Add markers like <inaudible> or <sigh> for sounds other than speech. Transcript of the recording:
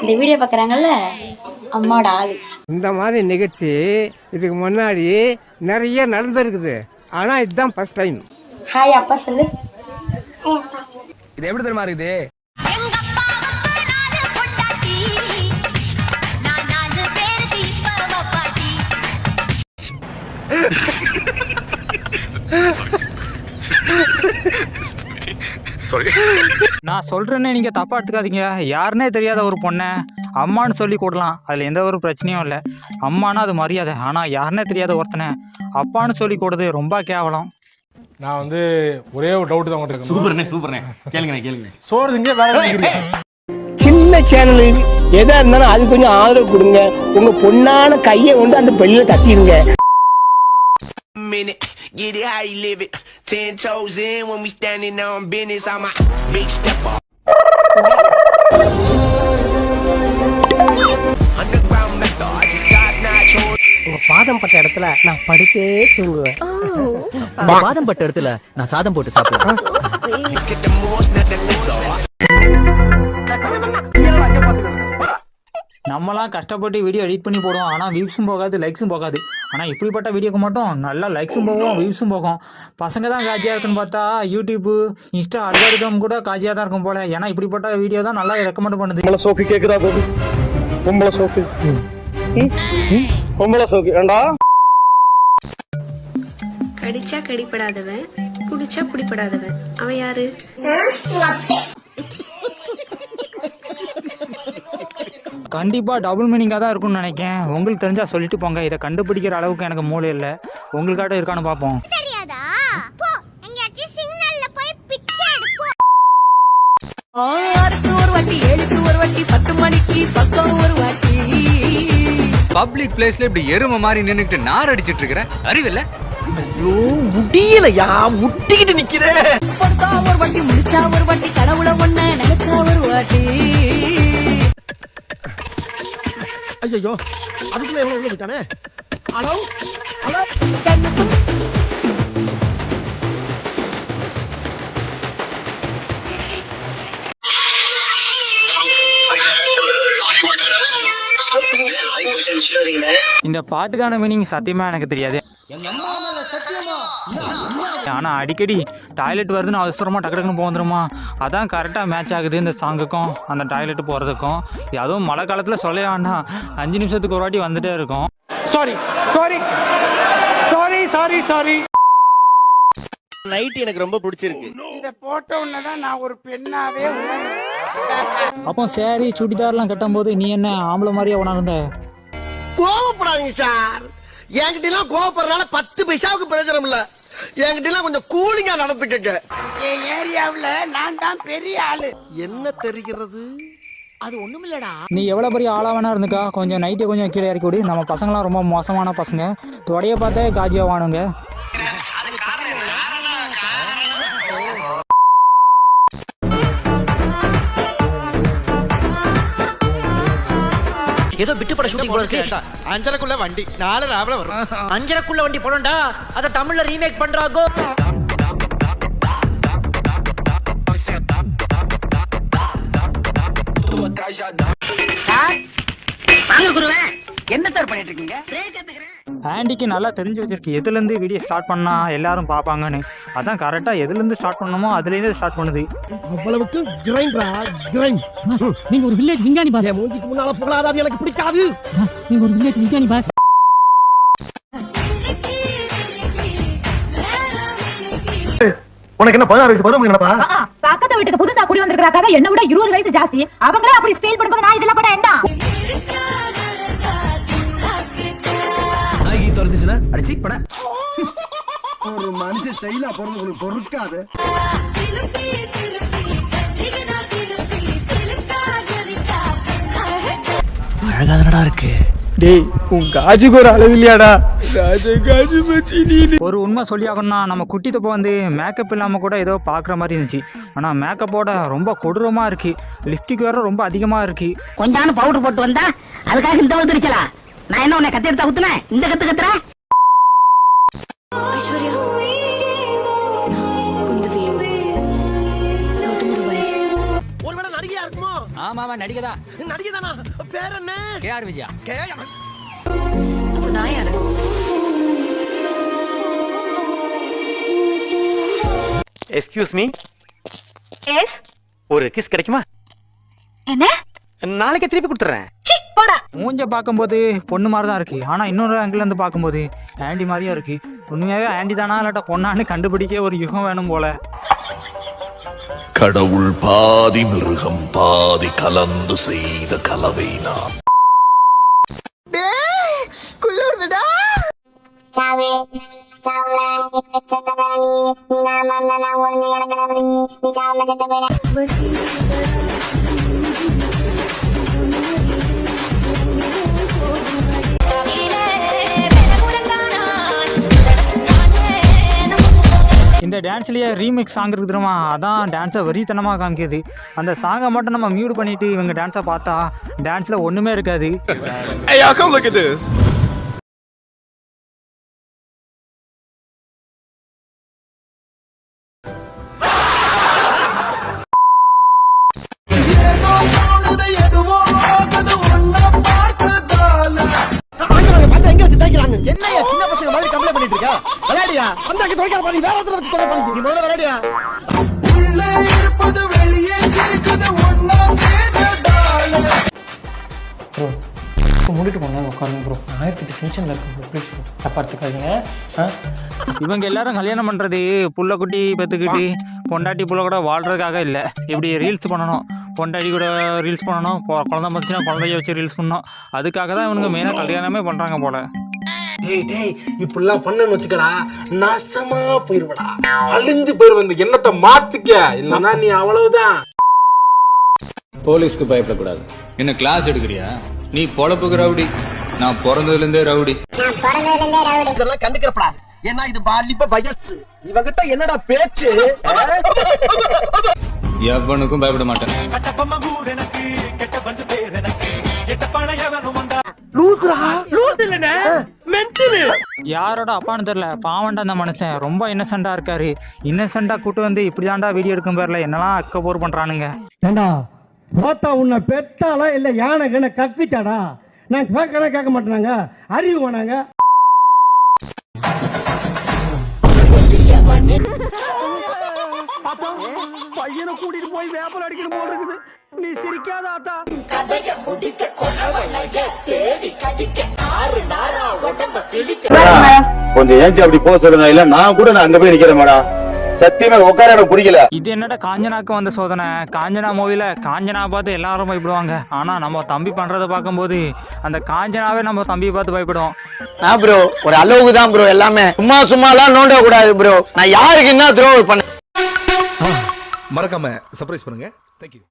இந்த வீடியோ பார்க்குறாங்கல்ல அம்மாவோட ஆளு. இந்த மாதிரி நிகழ்ச்சி இதுக்கு முன்னாடி நிறைய நடந்திருக்குது. ஆனா இதுதான் ஃபர்ஸ்ட் டைம் ஹாய் அப்பா சொல்லு. இது எப்படி தெரியுமா இருக்குது? <laughs> நான் சொல்றேன்னு நீங்க தப்பா எடுத்துக்காதீங்க. யாருன்னே தெரியாத ஒரு பொண்ணை அம்மான்னு சொல்லி கூடலாம் அதுல எந்த ஒரு பிரச்சனையும் இல்லை. அம்மானா அது மரியாதை. ஆனா யாருன்னே தெரியாத ஒருத்தனை அப்பான்னு சொல்லி கூடுது ரொம்ப கேவலம். நான் வந்து ஒரே ஒரு டவுட் தான் உங்கள்கிட்ட சூப்பர்ண்ணே சூப்பர்ண்ணே. கேளுங்கண்ணே கேளுங்க சோறு திங்க திங்கிறீங்க சின்ன சேனல் எதா இருந்தாலும் அது கொஞ்சம் ஆதரவு கொடுங்க. உங்க பொண்ணான கையை கொண்டு அந்த பெல்ல தட்டிடுங்க. Get it how you live it. Ten toes in when we standing on business. I'm a big step up. பாதம் பட்ட இடத்துல நான் படுத்தே தூங்குவேன் பாதம் பட்ட இடத்துல நான் சாதம் போட்டு சாப்பிடுவேன் நம்மலாம் கஷ்டப்பட்டு வீடியோ எடிட் பண்ணி போடுவோம். ஆனால் வியூஸும் போகாது லைக்ஸும் போகாது. ஆனால் இப்படிப்பட்ட வீடியோக்கு மட்டும் நல்லா லைக்ஸும் போகும் வியூஸும் போகும். பசங்க தான் காஜியாக இருக்குன்னு பார்த்தா யூடியூப்பு இன்ஸ்டா அல்காரிதம் கூட காஜியாக தான் இருக்கும் போல. ஏன்னா இப்படிப்பட்ட வீடியோ தான் நல்லா ரெக்கமெண்ட் பண்ணுது. பொம்பளை சோக்கு கேக்குதா போது பொம்பளை சோக்கு. பொம்பளை சோக்கு. ஏண்டா? கடிச்சா கடிப்படாதவன் குடிச்சா குடிப்படாதவன் அவன் யாரு? கண்டிப்பாக டபுள் மீனிங்காக தான் இருக்கும்னு நினைக்கிறேன். உங்களுக்கு தெரிஞ்சால் சொல்லிட்டு போங்க. இதை கண்டுபிடிக்கிற அளவுக்கு எனக்கு மூளை இல்லை. உங்களுக்காட்ட இருக்கான்னு பார்ப்போம். தெரியாதா? போ எங்கேயாச்சும் சிக்னல்ல போய் பிச்சை எடுப்போம் ஆறுக்கு ஒரு வாட்டி ஏழுக்கு ஒரு வாட்டி பத்து மணிக்கு பக்கம் ஒரு வாட்டி. பப்ளிக் பிளேஸ்ல இப்படி எரும மாதிரி நின்னுக்கிட்டு நார் அடிச்சிட்டு இருக்கிற? அறிவில்ல முடியலையா? முட்டிக்கிட்டு நிக்கிறேன். ஒரு வாட்டி முடிச்சா ஒரு வாட்டி கடவுள ஒண்ண நினைச்சா ஒரு வாட்டி. ஐயோ அதுக்குள்ள எவ்வளவு உள்ள விட்டானே ஹலோ? ஹலோ? இந்த பாட்டுக்கான மீனிங் சத்தியமா எனக்கு தெரியாது. ஆனால் அடிக்கடி டாய்லெட் வருதுன்னு அவசரமாக டக்கு டக்குன்னு போந்துருமா. அதான் கரெக்டாக மேட்ச் ஆகுது இந்த சாங்குக்கும் அந்த டாய்லெட் போகிறதுக்கும் அதுவும் மழை காலத்தில் சொல்ல வேண்டாம். அஞ்சு நிமிஷத்துக்கு ஒரு வாட்டி வந்துட்டே இருக்கும். Sorry sorry sorry sorry sorry night எனக்கு ரொம்ப பிடிச்சிருக்கு. இத போட்ட உடனே தான் நான் ஒரு பெண்ணாவே அப்போ சேரீ சுடிதார்லாம் கட்டும்போது நீ என்ன ஆம்பளை மாதிரியே உணர்ந்த? கோவப்படாதீங்க சார். என்கிட்ட எல்லாம் கோவப்படுறதுனால பத்து பைசாவுக்கு பிரயோஜனம் இல்ல. என்கிட்ட எல்லாம் கொஞ்சம் கூலிங்கா நடந்துக்கங்க. என் ஏரியாவுல நான் தான் பெரிய ஆளு. என்ன தெரிகிறது? நீ எவ்வளோ பெரிய ஆளாக வேணா இருந்துக்கா? கொஞ்சம் நைட்டே கொஞ்சம் கீழே இறக்கி விடு. நம்ம பசங்களாம் ரொம்ப மோசமான பசங்க. தொடைய பார்த்தே காஜியாக வாணுங்க ஏதோ விட்டு பட ஷூட்டிங் போறது அஞ்சரைக்குள்ள வண்டி நாலு ராவில வரும். அஞ்சரைக்குள்ள வண்டி போடண்டா அத தமிழ்ல ரீமேக் பண்றாங்கோ. ஆண்டிக்கு நல்லா தெரிஞ்சு வச்சிருக்கு. எதுலேருந்து வீடியோ ஸ்டார்ட் பண்ணா எல்லாரும் பார்ப்பாங்கன்னு. அதான் கரெக்டாக எதுலேருந்து ஸ்டார்ட் பண்ணணுமோ அதுலேருந்து ஸ்டார்ட் பண்ணுது. அவ்வளவுக்கு கிரைண்ட் நீங்க ஒரு வில்லேஜ் விஞ்ஞானி பாஸ். மூஞ்சிக்கு முன்னால புகழாத அது எனக்கு பிடிக்காது. நீங்க ஒரு வில்லேஜ் விஞ்ஞானி பாஸ். உனக்கு என்ன பதினாறு வயசு பதினொன்று நினைப்பா பக்கத்து வீட்டுக்கு புதுசா குடி வந்திருக்காங்க என்ன விட இருபது வயசு ஜாஸ்தி. அவங்களே அப்படி ஸ்டைல் பண்ணும்போது நான் இதெல்லாம் பண்ண என்ன? தொலைஞ்சிச்சுல அடிச்சு பட. ஒரு மனுஷன் ஸ்டைலா பிறந்து உனக்கு பொறுக்காது. அழகாதனடா இருக்கு. டேய் உன் காஜுக்கு ஒரு அளவு இல்லையாடா? காஜு காஜு மச்சி நீ ஒரு உண்மை சொல்லியாகணும்னா நம்ம குட்டி தப்ப வந்து மேக்கப் இல்லாமல் கூட ஏதோ பார்க்குற மாதிரி இருந்துச்சு. ஆனால் மேக்கப்போட ரொம்ப கொடூரமாக இருக்குது லிப்டிக் வேற ரொம்ப அதிகமாக இருக்குது கொஞ்சம் பவுடர் போட்டு வந்தா அதுக்காக இந்த வந்துருக்கலாம் நான் என்ன உன்னை கத்தி எடுத்தா ஊத்துனேன் இந்த கத்து கத்துற? ஐஸ்வர்யா. குந்தவி. ஒருவேளை நடிகையா இருக்குமோ? ஆமா ஆமா நடிகதா. நடிகை தானா பேர் என்ன? K R Vijaya. கே அப்போ நான் யாரு? எஸ்கியூஸ் மீ எஸ் ஒரு கிஸ் கிடைக்குமா? என்ன? நாளைக்கு திருப்பி கொடுத்துறேன். போடா. மூஞ்ச பார்க்கும்போது பொண்ணு மாதிரி தான் இருக்கு. ஆனா இன்னொரு ஆங்கிள் இருந்து பார்க்கும்போது ஆண்டி மாதிரியா இருக்கு. உண்மையாவே ஆண்டி தானா இல்லாட்டா பொண்ணான்னு கண்டுபிடிக்க ஒரு யுகம் வேணும் போல. கடவுள் பாதி மிருகம் பாதி கலந்து செய்த கலவை சாவே சாவுல செத்த இந்த டான்ஸ்லேயே ரீமிக்ஸ் சாங் இருக்குது தெரியுமா? அதான் டான்ஸை வரித்தனமாக காமிக்குது. அந்த சாங்கை மட்டும் நம்ம மியூட் பண்ணிட்டு இவங்க டான்ஸை பார்த்தா டான்ஸில் ஒன்றுமே இருக்காது. என்னையா சின்ன பசங்க மாதிரி கம்ப்ளைண்ட் பண்ணிட்டு இருக்கா விளையாடியா? அந்த அங்க துவைக்காத பண்ணி வேற இடத்துல வச்சு தொலை பண்ணி நீ முதல்ல விளையாடியா? மூடிட்டு போங்க உட்காருங்க ப்ரோ ஆயிரத்தி டென்ஷனில் இருக்கு ப்ரோ ப்ளீஸ் ப்ரோ தப்பா எடுத்துக்காதீங்க. இவங்க எல்லாரும் கல்யாணம் பண்றது புள்ள குட்டி பெத்துக்கிட்டு பொண்டாட்டி புள்ள கூட வாழ்றதுக்காக இல்லை. இப்படி ரீல்ஸ் பண்ணணும். பொண்டாட்டி கூட ரீல்ஸ் பண்ணணும். குழந்தை மச்சுன்னா குழந்தைய வச்சு ரீல்ஸ் பண்ணணும். அதுக்காக தான் இவனுங்க மெயினாக கல்யாணமே பண்ணுறாங்க போல. டேய் டேய் இப்படிலாம் பண்ணன்னு வச்சுக்கடா நாசமா போயிருவடா. அழிஞ்சு போயிருவ இந்த எண்ணத்தை மாத்திக்க. இல்லைன்னா நீ அவ்வளவுதான். போலீஸ்க்கு பயப்படக்கூடாது. என்ன கிளாஸ் எடுக்கிறியா? நீ பொழப்புக்கு ரவுடி. நான் பிறந்ததுல இருந்தே ரவுடி. நான் பிறந்ததுல இருந்தே ரவுடி. இதெல்லாம் கண்டுக்கிறப்படாது. ஏன்னா இது வாலிப வயசு. இவகிட்ட என்னடா பேச்சு? எவனுக்கும் பயப்பட மாட்டேன். யாரோட அப்பான்னு தெரியல பாவண்டா அந்த மனுஷன். ரொம்ப இன்னசென்ட்டா இருக்காரு. இன்னசென்ட்டா கூட்டு வந்து இப்படிதான்டா வீடியோ எடுக்கும் பேர்ல என்னெல்லாம் அக்க போர் பண்றானுங்க. ஏண்டா போத்தா உன்னை பெத்தாளா இல்ல யானை கண்ண கற்பிச்சாடா? நான் கேட்கறேன் கேட்க மாட்டேனாங்க. அறிவு வேணாங்க. பையனை கூட்டிட்டு போய் வேப்பல் அடிக்கிற போல இருக்குது. நீ சிரிக்காத ஆத்தா கொஞ்சம் ஏஞ்சி அப்படி போக சொல்லுங்க. இல்ல நான் கூட நான் அங்க போய் நிக்கிறேன் மேடம் சத்தியமா உட்கார எனக்கு பிடிக்கல. இது என்னடா காஞ்சனாக்கு வந்த சோதனை? காஞ்சனா மூவில காஞ்சனா பார்த்து எல்லாரும் பயப்படுவாங்க. ஆனா நம்ம தம்பி பண்றதை பார்க்கும்போது அந்த காஞ்சனாவே நம்ம தம்பியை பார்த்து பயப்படுவோம் நான் ப்ரோ ஒரு அளவுக்கு தான் ப்ரோ எல்லாமே. சும்மா சும்மா எல்லாம் நோண்ட கூடாது ப்ரோ நான் யாருக்கு என்ன த்ரோ பண்ண மறக்காம சர்ப்ரைஸ் பண்ணுங்க. தேங்க்யூ